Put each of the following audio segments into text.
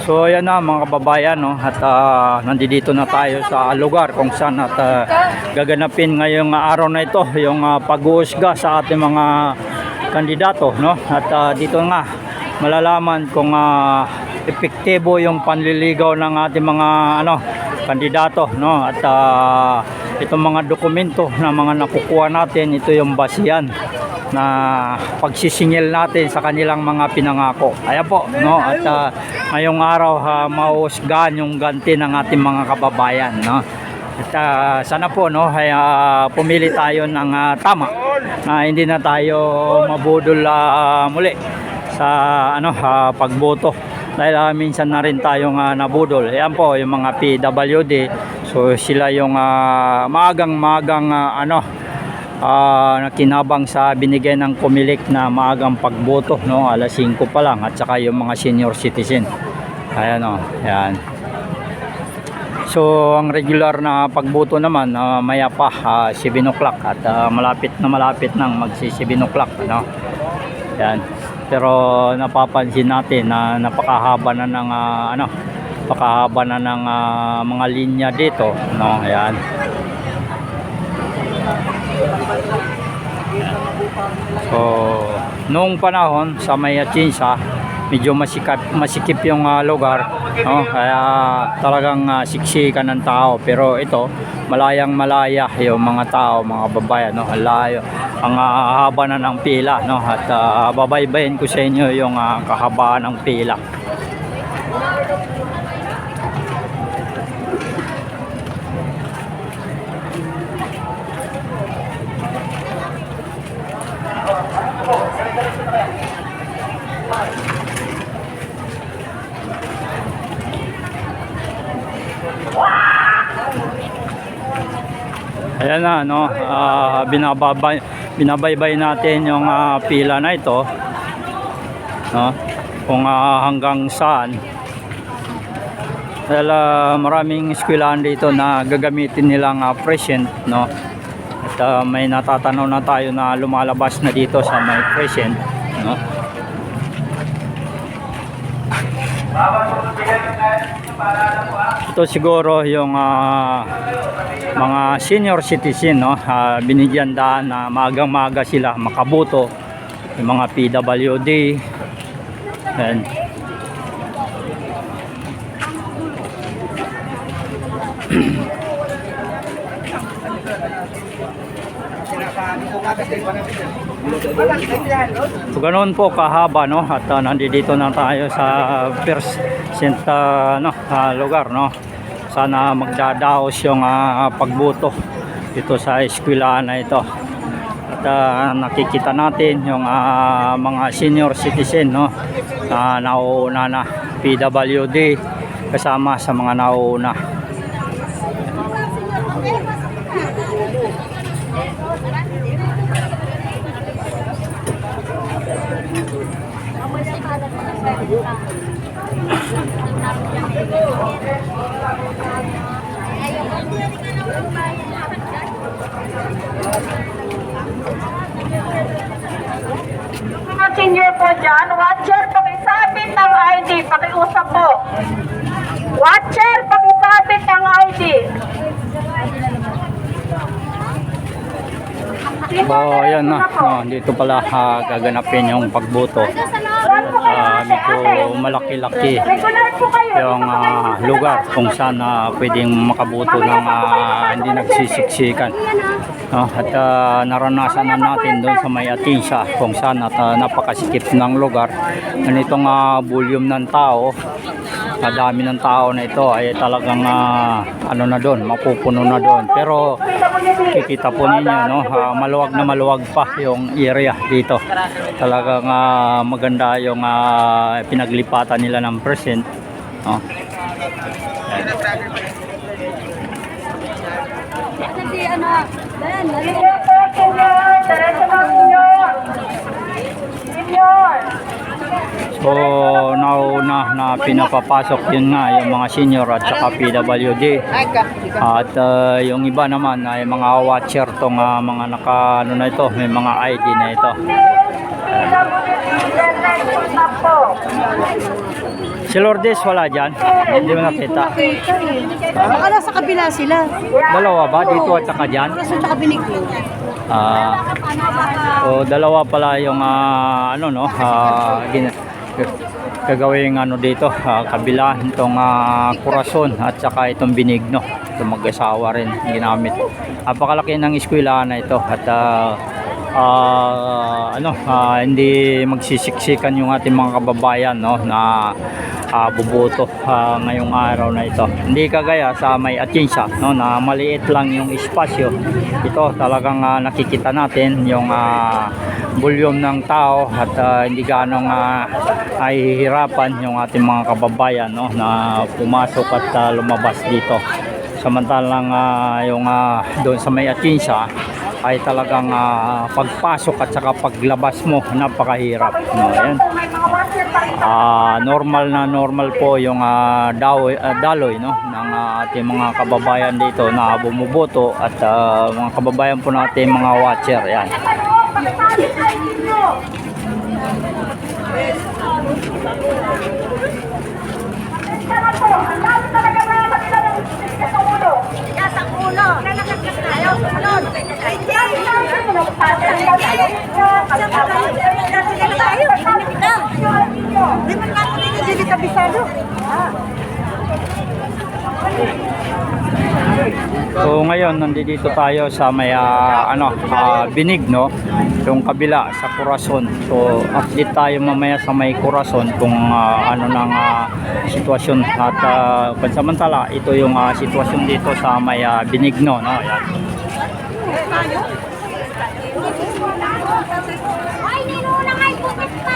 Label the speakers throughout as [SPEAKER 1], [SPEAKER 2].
[SPEAKER 1] So ayan na mga kababayan no at ah, nandito na tayo sa lugar kung saan at ah, gaganapin ngayong araw na ito yung ah, pag-uusga sa ating mga kandidato no at ah, dito nga malalaman kung ah, epektibo yung panliligaw ng ating mga ano kandidato no at ah, itong mga dokumento na mga nakukuha natin ito yung basihan na pagsisingil natin sa kanilang mga pinangako. Ayan po, no? At ah, ngayong araw uh, mausgahan yung ganti ng ating mga kababayan, no? At ah, sana po no ay ah, pumili tayo ng ah, tama na hindi na tayo mabudol ah, muli sa ano ah, pagboto dahil ah, minsan na rin tayong ah, nabudol. Ayan po yung mga PWD. So sila yung ah, maagang maagang ah, ano ah nakinabang sa binigay ng Comelec na maagang pagboto no? Alas 5 pa lang at saka yung mga senior citizen. Ayan o ayan. So ang regular na pagboto naman ah, maya pa ah, 7 o'clock at ah, malapit na malapit nang magsi 7 o'clock no? Ayan. Pero napapansin natin na napakahaba na ng ah, ano napakahaba na ng ah, mga linya dito no? Ayan So, noong panahon sa may Atchinsa, medyo masikip, masikip yung ah, lugar, no? Kaya talagang uh, siksikan ng tao. Pero ito, malayang malaya yung mga tao, mga babayan, no? Ang layo, ang ah, haba na ng pila, no? At uh, babaybayin ko sa inyo yung ah, kahabaan ng pila. Ayan na, no, ah, binababay, binabaybay natin yung ah, pila na ito. No, kung ah, hanggang saan. Dahil ah, maraming eskwelahan dito na gagamitin nilang ah, present, no. At ah, may natatanaw na tayo na lumalabas na dito sa may present, no. Ito siguro yung ah, mga senior citizen no? Ah, binigyan daan na magang maga sila makaboto yung mga PWD and So ganoon po kahaba no at uh, nandito na tayo sa first cent uh, no, ah, lugar no. Sana magdadaos yung ah, pagboto dito sa eskwelahan na ito. At ah, nakikita natin yung ah, mga senior citizen no na nauuna na PWD kasama sa mga nauuna.
[SPEAKER 2] Mga senior po dyan, watcher, pakisabit ng ID, pakiusap po. Watcher, pakisabit ng ID.
[SPEAKER 1] So ayan na, no, dito pala ah, gaganapin yung pagboto. Ah, medyo malaki-laki yung ah, lugar kung saan ah, pwedeng makaboto ng ah, hindi nagsisiksikan. No, at ah, naranasan na natin doon sa may Atinsa kung saan at ah, napakasikip ng lugar. Ganitong uh, volume ng tao, kadami ng tao na ito ay talagang ah, ano na doon, mapupuno na doon. Pero kikita po ninyo no, ah, maluwag na maluwag pa yung area dito. Talagang ah, maganda yung ah, pinaglipatan nila ng present. No.
[SPEAKER 3] Ano, ayan, ano,
[SPEAKER 2] Senior po, senior. Diretso mga senior. Senior.
[SPEAKER 1] So nauna na pinapapasok yun nga yung mga senior at saka PWD. At ah, yung iba naman ay mga watcher tong ah, mga naka ano na ito, may mga ID na ito.
[SPEAKER 2] Na.
[SPEAKER 1] Si Lourdes wala dyan? Hindi mo nakita.
[SPEAKER 3] Baka nasa kabila sila.
[SPEAKER 1] Dalawa ba? Dito at saka dyan?
[SPEAKER 3] Kaso tsaka biniglo.
[SPEAKER 1] Ah, so dalawa pala yung ah, ano no, ah, gin- g- gagawing ano dito, ah, kabila itong ah, kurason at saka itong binigno. Ito mag-asawa rin ginamit. Napakalaki ng eskwelahan na ito at ah, ah, ano, ah, hindi magsisiksikan yung ating mga kababayan no na ah, buboto ah, ngayong araw na ito. Hindi kagaya sa may Atienza no na maliit lang yung espasyo. Ito talagang ah, nakikita natin yung ah, volume ng tao at ah, hindi ganong uh, hihirapan yung ating mga kababayan no na pumasok at ah, lumabas dito. Samantalang ah, yung ah, doon sa may Atienza ay talagang ah, pagpasok at saka paglabas mo napakahirap no ayan Ah, normal na normal po yung ah, daw, ah, daloy no ng ah, ating mga kababayan dito na bumuboto at ah, mga kababayan po natin mga watcher yan.
[SPEAKER 2] Pakisabi ng ID nyo. Pasensya na po. Ang dami talaga na kanila ng tigas sa ulo. Tigas ang ulo. Ayaw sumunod. Hindi ka kabisado.
[SPEAKER 1] So ngayon nandito tayo sa may ah, ano ah, binig no yung kabila sa Corazon. So update tayo mamaya sa may Corazon kung ah, ano nang ah, sitwasyon at uh, pansamantala ito yung ah, sitwasyon dito sa may ah, Binigno no. Ayan.
[SPEAKER 3] Ay, ninuna kay Bukit pa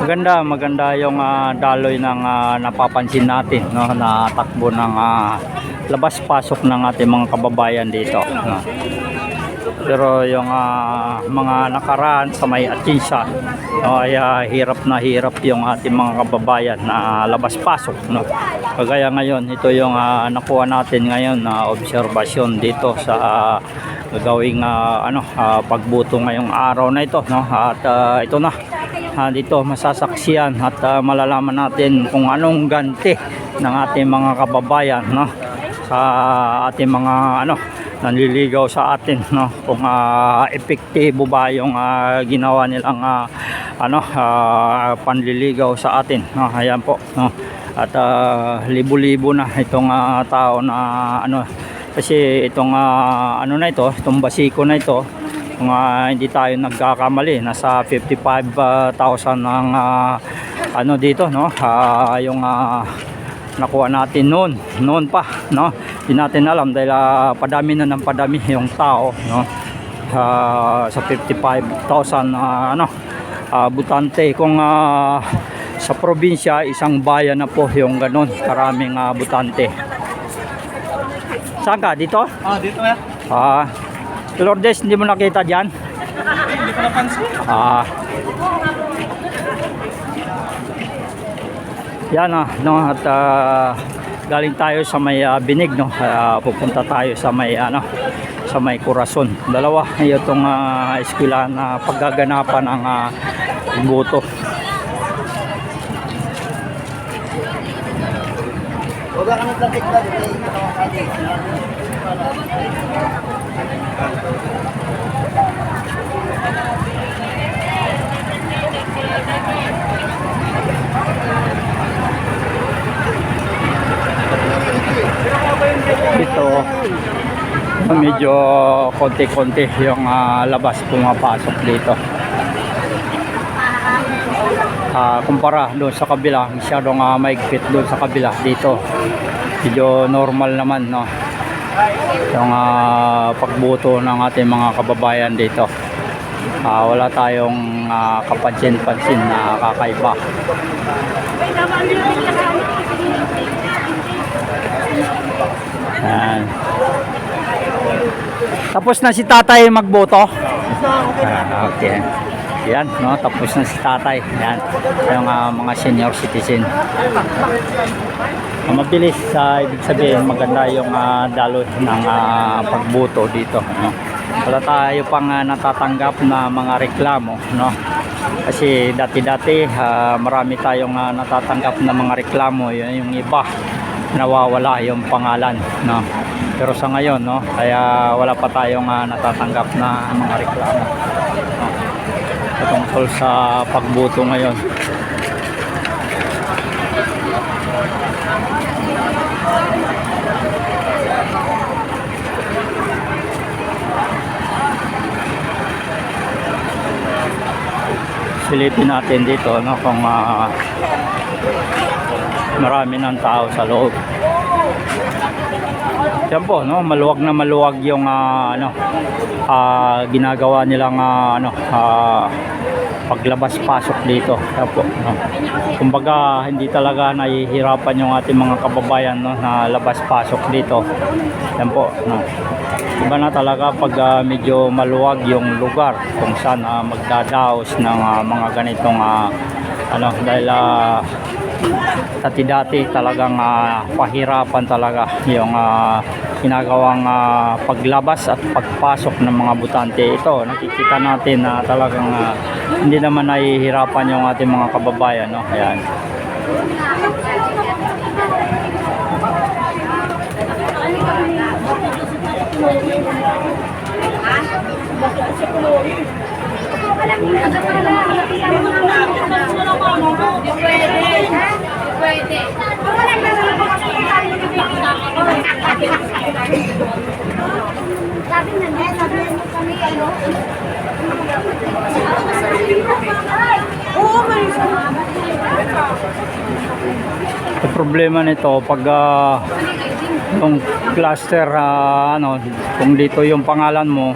[SPEAKER 1] Maganda, maganda yung ah, daloy ng ah, napapansin natin no na takbo ng ah, labas-pasok ng ating mga kababayan dito. No. Pero yung ah, mga nakaraan sa may Atienza no, ay ah, hirap na hirap yung ating mga kababayan na labas-pasok. No. Kagaya ngayon, ito yung ah, nakuha natin ngayon na obserbasyon dito sa ah, gagawing ah, ano, ah, pagbuto ngayong araw na ito. No. At ah, ito na, ah, dito masasaksiyan at ah, malalaman natin kung anong ganti ng ating mga kababayan no? Sa ating mga ano nanliligaw sa atin no? Kung ah, epektibo ba yung ah, ginawa nilang ah, ano ah, panliligaw sa atin no? Ayan po no? At ah, libo-libo na itong ah, tao na ano kasi itong ah, ano na ito itong basiko na ito kung ah, hindi tayo nagkakamali. Nasa 55,000 ang ah, ano dito no? Ah, yung ah, nakuha natin noon. Noon pa no? Hindi natin alam dahil ah, padami na ng padami yung tao no? Ah, sa 55,000 na ano? Ah, butante. Kung ah, sa probinsya isang bayan na po yung ganun. Karaming ah, butante. Saan ka? Dito?
[SPEAKER 4] Ah, dito na.
[SPEAKER 1] ah Lourdes hindi mo nakita diyan
[SPEAKER 4] Hindi ko napansin.
[SPEAKER 1] Ah. Yan ah, no at ah, galing tayo sa may ah, binig no. Ah, pupunta tayo sa may ano sa may Corazon. Dalawa itong uh, eskwelahan na paggaganapan ng uh, boto.
[SPEAKER 4] Huwag kami plastic na dito.
[SPEAKER 1] Ito medyo konti-konti yung ah, labas pumapasok dito. Ah, kumpara doon sa kabila, masyadong uh, maigpit doon sa kabila dito. Medyo normal naman no. Yung ah, pagboto ng ating mga kababayan dito. Ah, wala tayong ah, kapansin-pansin na kakaiba. Yan. Tapos na si tatay magboto? Ah, okay. Yan, no? Tapos na si tatay. Yan. Yung ah, mga senior citizen. Ah, mabilis sa ibig sabihin maganda yung ah, daloy ng ah, pagbuto dito. No? Wala tayo pang ah, natatanggap na mga reklamo. No? Kasi dati-dati ah, marami tayong ah, natatanggap na mga reklamo. Yun, yung iba nawawala yung pangalan. No? Pero sa ngayon, no, kaya wala pa tayong ah, natatanggap na mga reklamo. No? Patungkol sa pagbuto ngayon. Silipin natin dito no kung ah, marami ng tao sa loob. Yan po no maluwag na maluwag yung ah, ano ah, ginagawa nilang ah, ano ah, paglabas pasok dito. Yan po no. Kumbaga hindi talaga nahihirapan yung ating mga kababayan no na labas pasok dito. Yan po no iba na talaga pag ah, medyo maluwag yung lugar kung saan ah, magdadaos ng ah, mga ganitong ah, ano dahil ah, dati-dati talagang ah, pahirapan talaga yung ah, ginagawang ah, paglabas at pagpasok ng mga butante. Ito nakikita natin na talagang ah, hindi naman nahihirapan yung ating mga kababayan no? Ayan
[SPEAKER 3] Sabi na nga, sabi na kami, ano? Oo, Marisa.
[SPEAKER 1] Ang problema nito pag ah, yung cluster ah, ano kung dito yung pangalan mo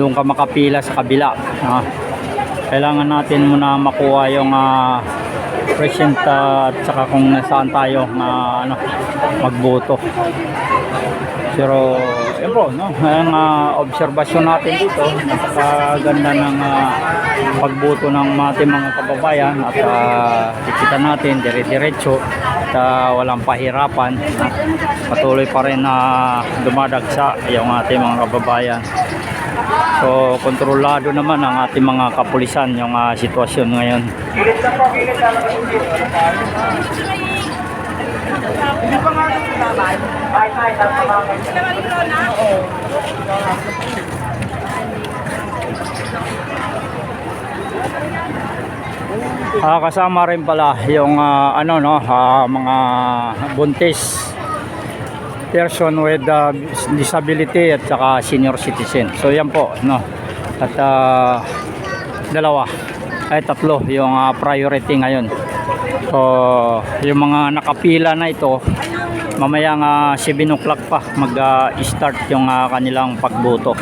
[SPEAKER 1] doon ka makapila sa kabila ah. kailangan natin muna makuha yung ah, present ah, at saka kung nasaan tayo na ano magboto pero yun po no? Ang ah, obserbasyon natin dito. Napakaganda ng ah, pagboto ng ating mga kababayan at uh, dikita natin dire-diretso at ah, walang pahirapan ah. patuloy pa rin na dumadagsa yung ating mga kababayan. So kontrolado naman ang ating mga kapulisan yung ah, sitwasyon ngayon Ah, kasama rin pala yung ah, ano no, ah, mga buntis person with ah, disability at saka senior citizen. So yan po no. At ah, dalawa ay tatlo yung ah, priority ngayon. So yung mga nakapila na ito mamaya nga 7 o'clock pa mag-start yung ah, kanilang pagboto.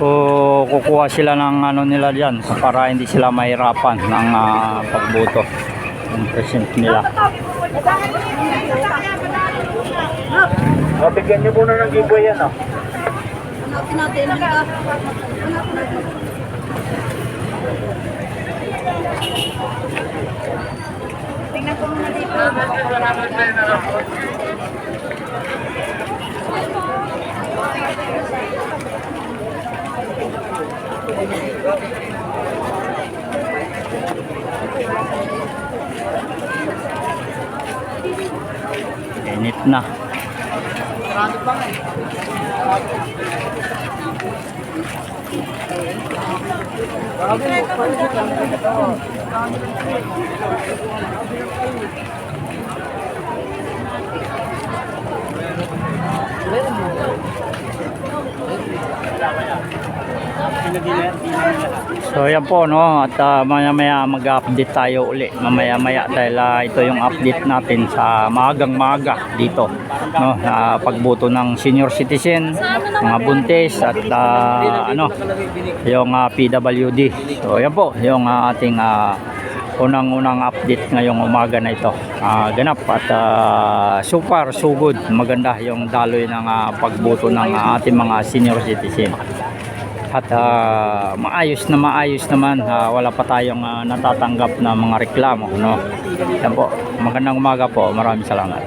[SPEAKER 1] So kukuha sila ng ano nila diyan para hindi sila mahirapan ng ah, pagboto ng present nila.
[SPEAKER 4] Oh, bigyan niyo muna ng giveaway yan, oh.
[SPEAKER 3] Hanapin natin ang ka. Tingnan ko muna dito.
[SPEAKER 1] Init na. Marami pa nga So yan po no at ah, maya maya mag-update tayo uli. Mamaya maya dahil ah, ito yung update natin sa maagang maaga dito no na pagbuto ng senior citizen, mga buntis at ah, ano yung ah, PWD. So yan po yung ah, ating ah, unang-unang update ngayong umaga na ito. Ah, ganap at ah, so far so good. Maganda yung daloy ng ah, pagboto ng ah, ating mga senior citizen at ah, maayos na maayos naman ah, wala pa tayong ah, natatanggap na mga reklamo no? Yan po. Magandang umaga po. Maraming salamat